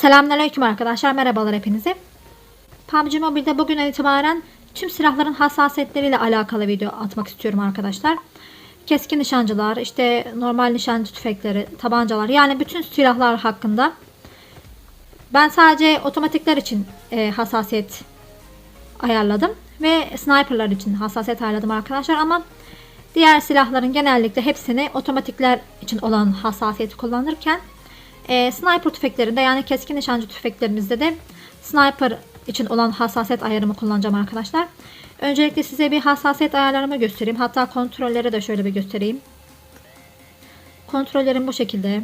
Selamünaleyküm arkadaşlar. Merhabalar hepinize. PUBG Mobile'de bugünden itibaren tüm silahların hassasiyetleriyle alakalı video atmak istiyorum arkadaşlar. Keskin nişancılar, işte normal nişancı tüfekleri, tabancalar yani bütün silahlar hakkında ben sadece otomatikler için e, hassasiyet ayarladım ve sniperlar için hassasiyet ayarladım arkadaşlar ama diğer silahların genellikle hepsini otomatikler için olan hassasiyeti kullanırken e, sniper tüfeklerinde yani keskin nişancı tüfeklerimizde de sniper için olan hassasiyet ayarımı kullanacağım arkadaşlar. Öncelikle size bir hassasiyet ayarlarımı göstereyim. Hatta kontrolleri de şöyle bir göstereyim. Kontrollerim bu şekilde.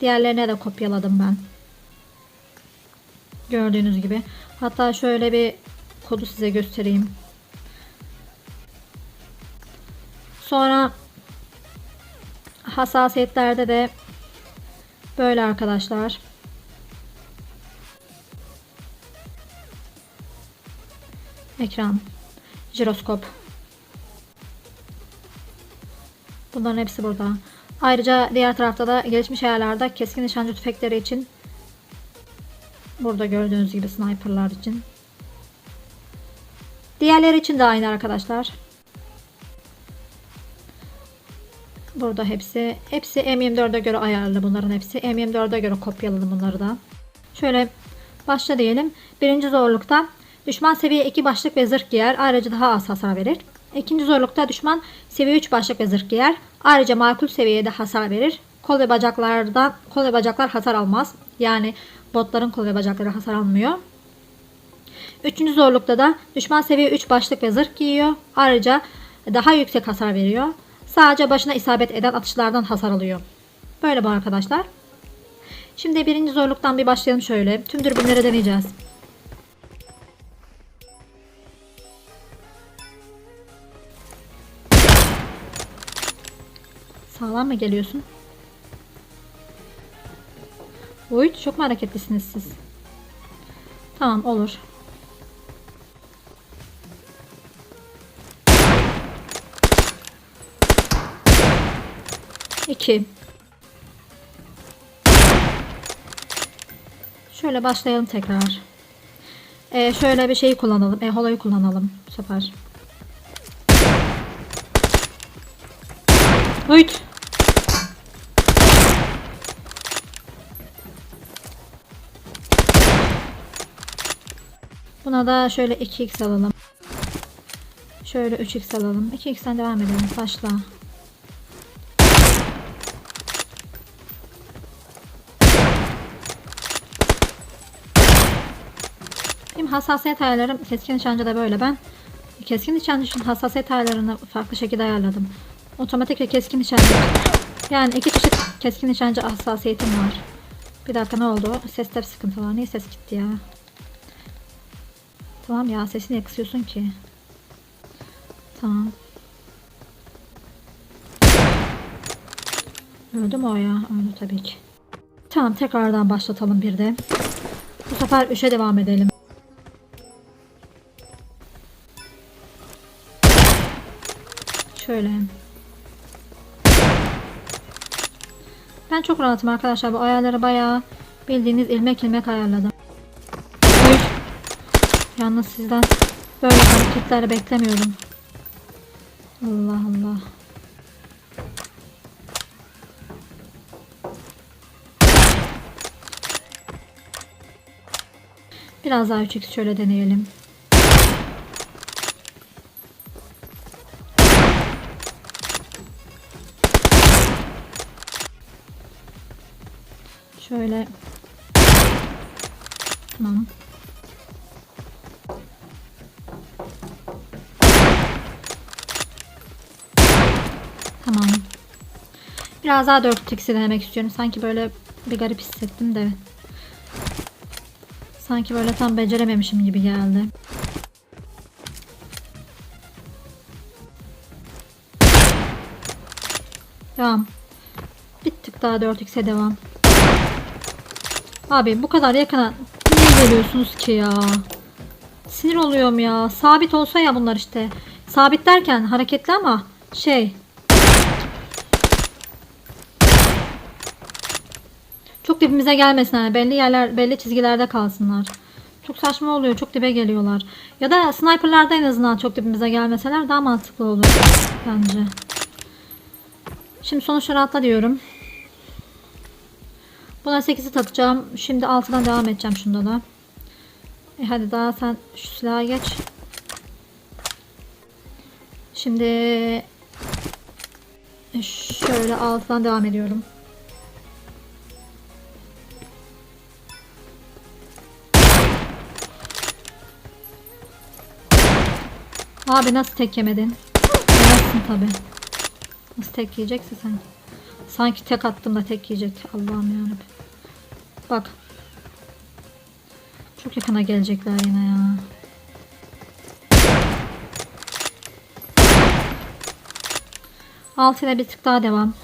Diğerlerine de kopyaladım ben. Gördüğünüz gibi. Hatta şöyle bir kodu size göstereyim. Sonra hassasiyetlerde de Böyle arkadaşlar. Ekran. Jiroskop. Bunların hepsi burada. Ayrıca diğer tarafta da gelişmiş ayarlarda keskin nişancı tüfekleri için burada gördüğünüz gibi sniperlar için. Diğerleri için de aynı arkadaşlar. Burada hepsi. Hepsi M24'e göre ayarlı bunların hepsi. M24'e göre kopyaladım bunları da. Şöyle başla diyelim. Birinci zorlukta düşman seviye 2 başlık ve zırh giyer. Ayrıca daha az hasar verir. İkinci zorlukta düşman seviye 3 başlık ve zırh giyer. Ayrıca makul seviyede hasar verir. Kol ve bacaklardan kol ve bacaklar hasar almaz. Yani botların kol ve bacakları hasar almıyor. Üçüncü zorlukta da düşman seviye 3 başlık ve zırh giyiyor. Ayrıca daha yüksek hasar veriyor. Sadece başına isabet eden atışlardan hasar alıyor. Böyle bu arkadaşlar. Şimdi birinci zorluktan bir başlayalım şöyle. Tüm dürbünleri deneyeceğiz. Sağlam mı geliyorsun? Oy çok mu hareketlisiniz siz? Tamam olur. 2 Şöyle başlayalım tekrar. Ee, şöyle bir şeyi kullanalım. E, holayı kullanalım bu sefer. Uyut. Buna da şöyle 2x alalım. Şöyle 3x alalım. 2x'ten devam edelim. Başla. Hassasiyet ayarlarım keskin nişancı da böyle. Ben keskin nişancı için hassasiyet ayarlarını farklı şekilde ayarladım. Otomatik ve keskin nişancı. Yani iki çeşit keskin nişancı hassasiyetim var. Bir dakika ne oldu? Seste bir sıkıntı var. Niye ses gitti ya? Tamam ya sesini niye kısıyorsun ki? Tamam. Öldü mü o ya? Öldü tabii ki. Tamam tekrardan başlatalım bir de. Bu sefer 3'e devam edelim. Ben çok rahatım arkadaşlar. Bu ayarları bayağı bildiğiniz ilmek ilmek ayarladım. Yalnız sizden böyle hareketler beklemiyordum. Allah Allah. Biraz daha 3x şöyle deneyelim. Şöyle. Tamam. Tamam. Biraz daha 4 x'i denemek istiyorum. Sanki böyle bir garip hissettim de. Sanki böyle tam becerememişim gibi geldi. Devam. Bir tık daha 4x'e devam. Abi bu kadar yakına niye geliyorsunuz ki ya? Sinir oluyorum ya. Sabit olsa ya bunlar işte. Sabit derken hareketli ama şey. Çok dibimize gelmesinler. Belli yerler, belli çizgilerde kalsınlar. Çok saçma oluyor. Çok dibe geliyorlar. Ya da sniperlarda en azından çok dibimize gelmeseler daha mantıklı olur bence. Şimdi sonuçları atla diyorum. Buna 8'i takacağım. Şimdi 6'dan devam edeceğim şunda da. E hadi daha sen şu silaha geç. Şimdi e, şöyle 6'dan devam ediyorum. Abi nasıl tek yemedin? Yemezsin tabi. Nasıl tek yiyeceksin sen? Sanki tek attım da tek yiyecek. Allah'ım yarabbim. Bak. Çok yakına gelecekler yine ya. Alt ile bir tık daha devam.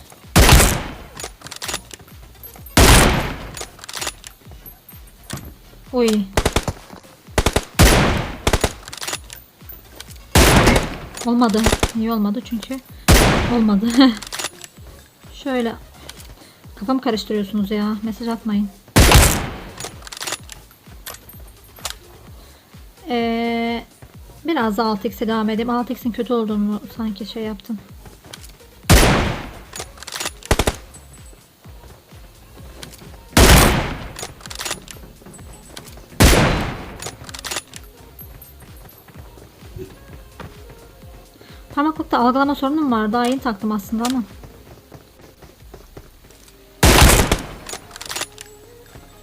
Oy. Olmadı. Niye olmadı? Çünkü olmadı. Şöyle. Kafamı karıştırıyorsunuz ya. Mesaj atmayın. Ee, biraz da 6x'e devam edeyim. 6x'in kötü olduğunu sanki şey yaptım. Parmaklıkta algılama sorunum var. Daha yeni taktım aslında ama.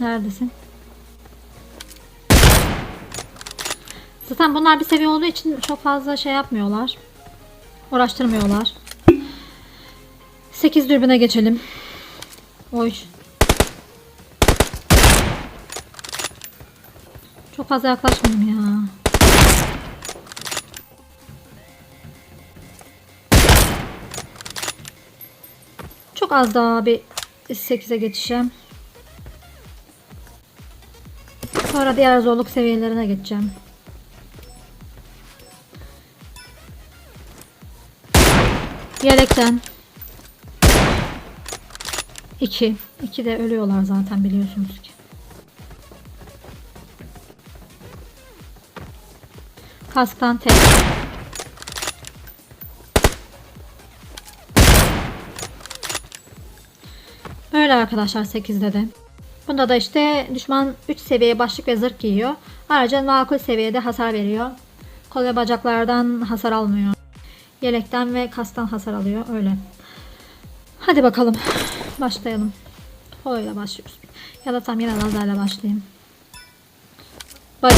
Neredesin? Zaten bunlar bir seviye olduğu için çok fazla şey yapmıyorlar. Uğraştırmıyorlar. 8 dürbüne geçelim. Oy. Çok fazla yaklaşmayayım ya. Çok az daha bir 8'e geçeceğim. Sonra diğer zorluk seviyelerine geçeceğim. Yelekten 2. 2 de ölüyorlar zaten biliyorsunuz ki. Kasktan tek. Böyle arkadaşlar 8'de de. Bunda da işte düşman 3 seviye başlık ve zırh giyiyor. Ayrıca makul seviyede hasar veriyor. Kol ve bacaklardan hasar almıyor. Yelekten ve kastan hasar alıyor. Öyle. Hadi bakalım. Başlayalım. Holo'yla başlıyoruz. Ya da tam yine lazerle başlayayım. Body.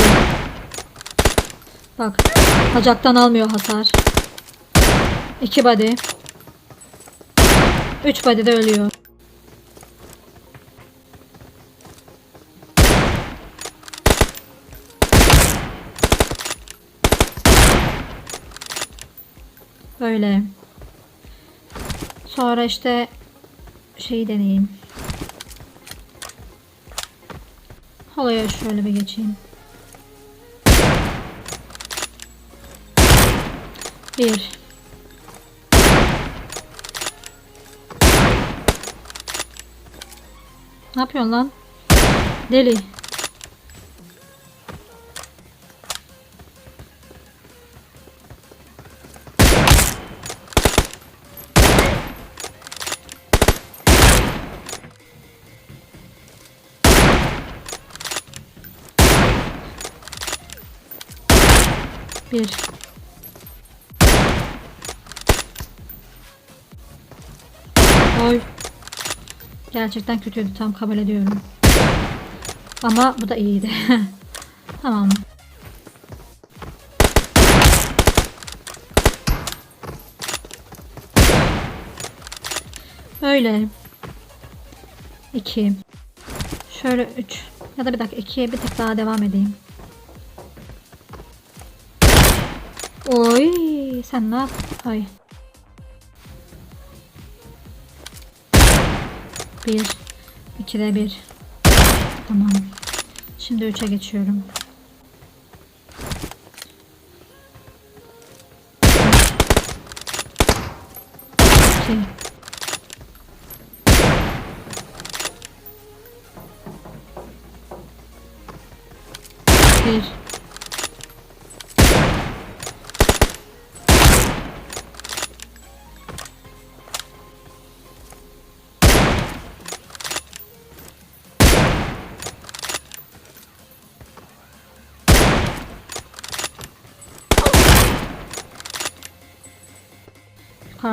Bak. Bacaktan almıyor hasar. 2 body. 3 body de ölüyor. Böyle. Sonra işte şeyi deneyeyim. Halaya şöyle bir geçeyim. Bir. Ne yapıyorsun lan? Deli. Bir. Oy. Gerçekten kötüydü tam kabul ediyorum. Ama bu da iyiydi. tamam. Öyle. 2. Şöyle 3. Ya da bir dakika 2'ye bir tık daha devam edeyim. Sen ne yap? Ay. 1 2'de 1 Tamam. Şimdi 3'e geçiyorum. İki. Bir.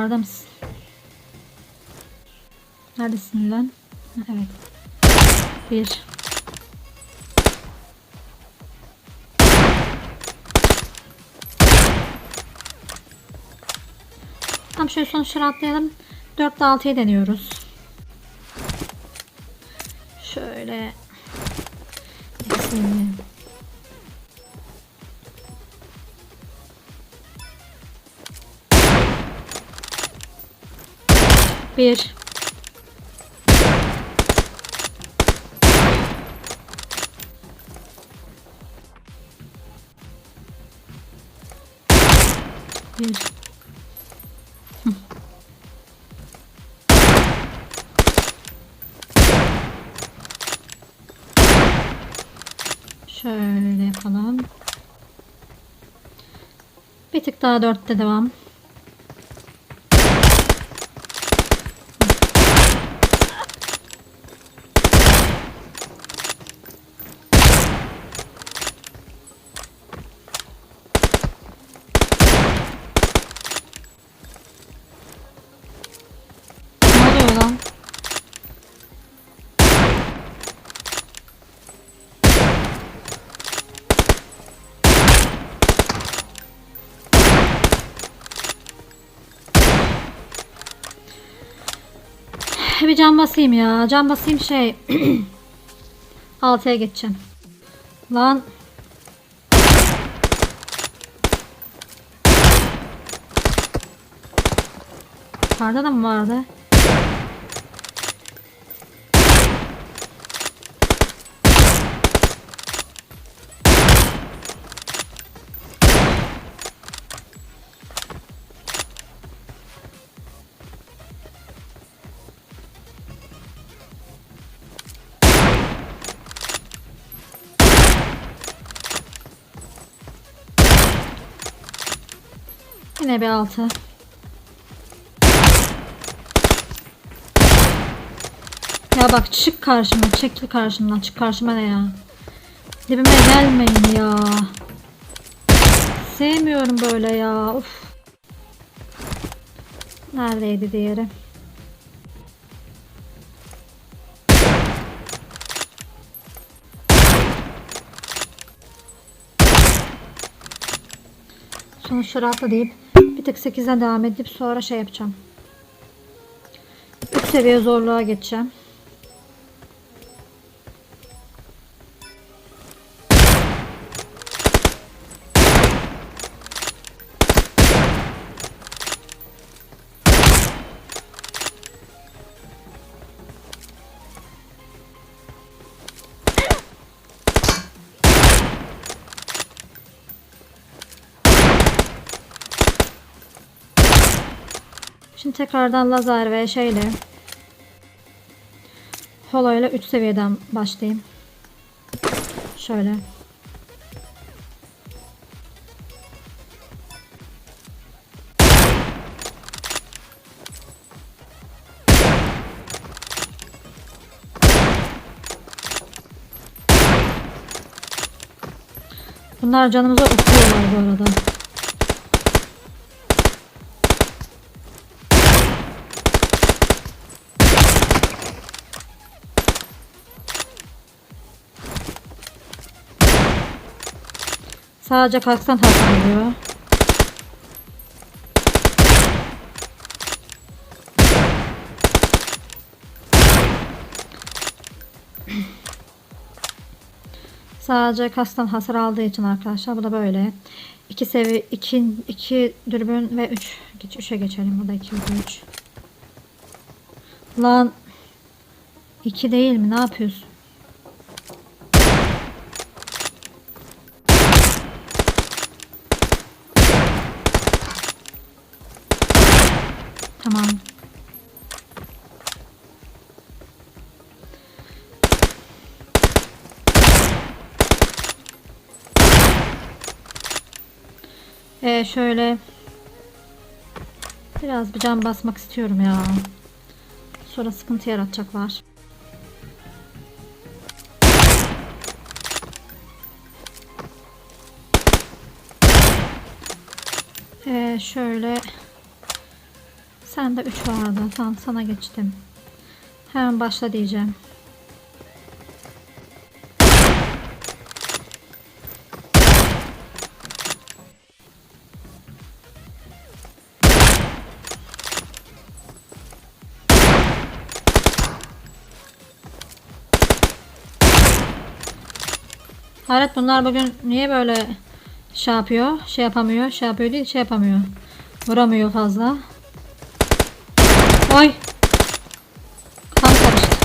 Yukarıda mısın? Neredesin lan? Evet. Bir. Tam şöyle sonuçları atlayalım. 4 ile 6'yı deniyoruz. Bir. Bir. Hı. Şöyle yapalım. Bir tık daha dörtte devam. Bir can basayım ya. Can basayım şey. 6'ya geçeceğim. Lan. Yukarıda da mı vardı? Yine bir altı. Ya bak çık karşıma, çekil karşımdan, çık karşıma ne ya? Dibime gelmeyin ya. Sevmiyorum böyle ya. Uf. Neredeydi diğeri? Sonuçları atla deyip bir tık 8'den devam edip sonra şey yapacağım. 3 seviye zorluğa geçeceğim. Şimdi tekrardan lazer ve şeyle holo ile 3 seviyeden başlayayım. Şöyle. Bunlar canımıza okuyorlar bu arada. Sadece kalksan hasar. Sadece kastan hasar aldığı için arkadaşlar bu da böyle. 2 sevi 2 2 dürbün ve 3 geç 3'e geçelim. Bu da 2 3. Lan 2 değil mi? Ne yapıyorsun? Şöyle biraz bir can basmak istiyorum ya. Sonra sıkıntı yaratacaklar. Ee, şöyle Sende 3 vardı. Tamam sana geçtim. Hemen başla diyeceğim. Hayret bunlar bugün niye böyle şey yapıyor? Şey yapamıyor. Şey yapıyor değil şey yapamıyor. Vuramıyor fazla. Ay. Kan karıştı.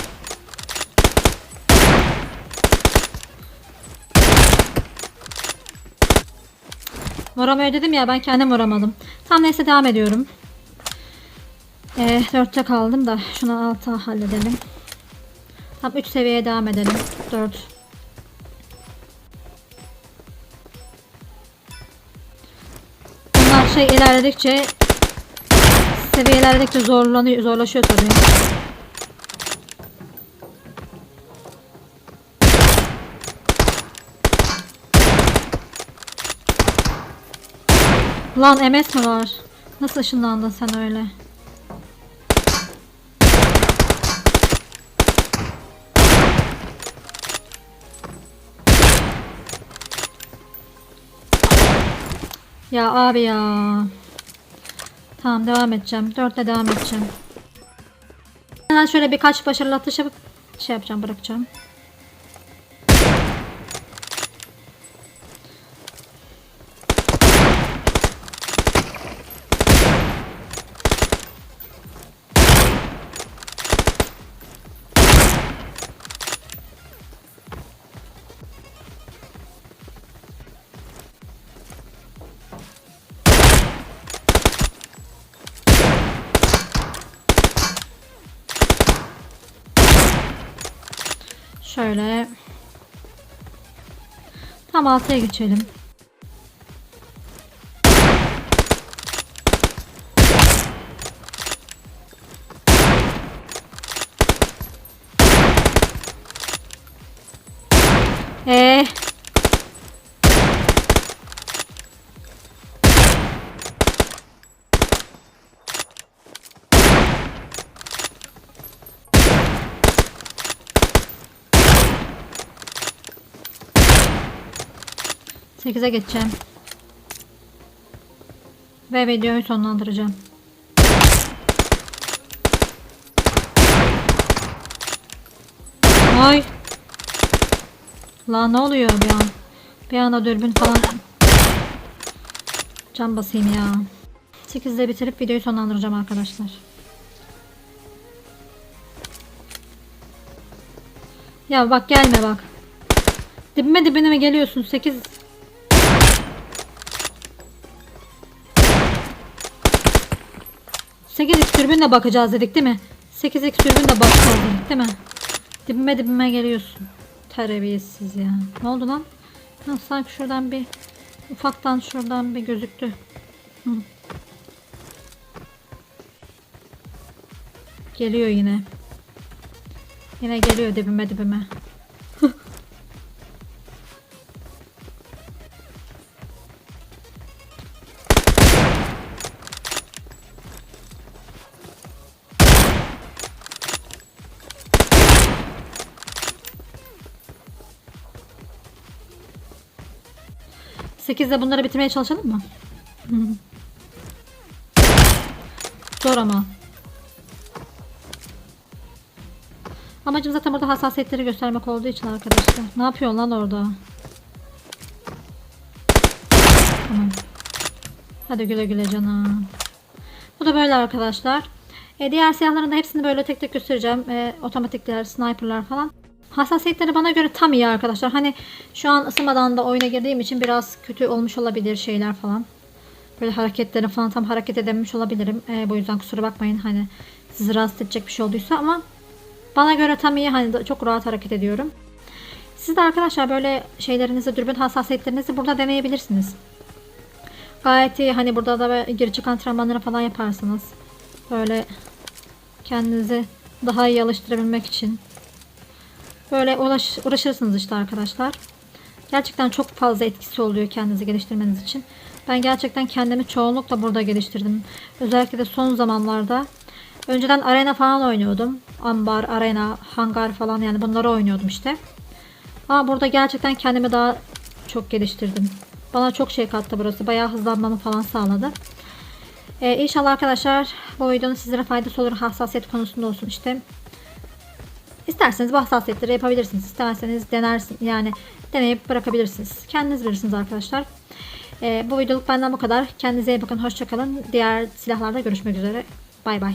Vuramıyor dedim ya ben kendim vuramadım. Tam neyse devam ediyorum. Ee, 4'te kaldım da şunu 6 halledelim. Tam 3 seviyeye devam edelim. 4. şey ilerledikçe seviye ilerledikçe zorlanıyor, zorlaşıyor tabii. Lan MS mi var? Nasıl ışınlandın sen öyle? Ya abi ya. Tamam devam edeceğim. Dörtle devam edeceğim. Hemen şöyle birkaç başarılı atış yapıp şey yapacağım bırakacağım. Tam altıya geçelim. Ee, 8'e geçeceğim. Ve videoyu sonlandıracağım. Ay. La ne oluyor bir an? Bir anda dürbün falan. Can basayım ya. 8'de bitirip videoyu sonlandıracağım arkadaşlar. Ya bak gelme bak. Dibime dibine mi geliyorsun? 8 8x türbünle bakacağız dedik değil mi? 8x türbünle bakacağız dedik değil mi? Dibime dibime geliyorsun. Terbiyesiz ya. Ne oldu lan? Ha, sanki şuradan bir ufaktan şuradan bir gözüktü. Hı. Geliyor yine. Yine geliyor dibime dibime. 8'de bunları bitirmeye çalışalım mı? Zor ama. Amacım zaten burada hassasiyetleri göstermek olduğu için arkadaşlar. Ne yapıyorsun lan orada? Tamam. Hadi güle güle canım. Bu da böyle arkadaşlar. E, diğer silahların da hepsini böyle tek tek göstereceğim. E, otomatikler, sniperlar falan. Hassasiyetleri bana göre tam iyi arkadaşlar. Hani şu an ısınmadan da oyuna girdiğim için biraz kötü olmuş olabilir şeyler falan. Böyle hareketleri falan tam hareket edememiş olabilirim. E, bu yüzden kusura bakmayın hani sizi rahatsız edecek bir şey olduysa ama bana göre tam iyi hani çok rahat hareket ediyorum. Siz de arkadaşlar böyle şeylerinizi, dürbün hassasiyetlerinizi burada deneyebilirsiniz. Gayet iyi hani burada da geri çıkan antrenmanları falan yaparsınız. Böyle kendinizi daha iyi alıştırabilmek için. Böyle uğraş, uğraşırsınız işte arkadaşlar. Gerçekten çok fazla etkisi oluyor kendinizi geliştirmeniz için. Ben gerçekten kendimi çoğunlukla burada geliştirdim. Özellikle de son zamanlarda. Önceden arena falan oynuyordum. Ambar, arena, hangar falan yani bunları oynuyordum işte. Ama burada gerçekten kendimi daha çok geliştirdim. Bana çok şey kattı burası. Bayağı hızlanmamı falan sağladı. Ee, inşallah arkadaşlar bu videonun sizlere faydası olur. Hassasiyet konusunda olsun işte. İsterseniz bu hassasiyetleri yapabilirsiniz. İsterseniz denersin yani deneyip bırakabilirsiniz. Kendiniz bilirsiniz arkadaşlar. Ee, bu videoluk benden bu kadar. Kendinize iyi bakın. Hoşçakalın. Diğer silahlarda görüşmek üzere. Bay bay.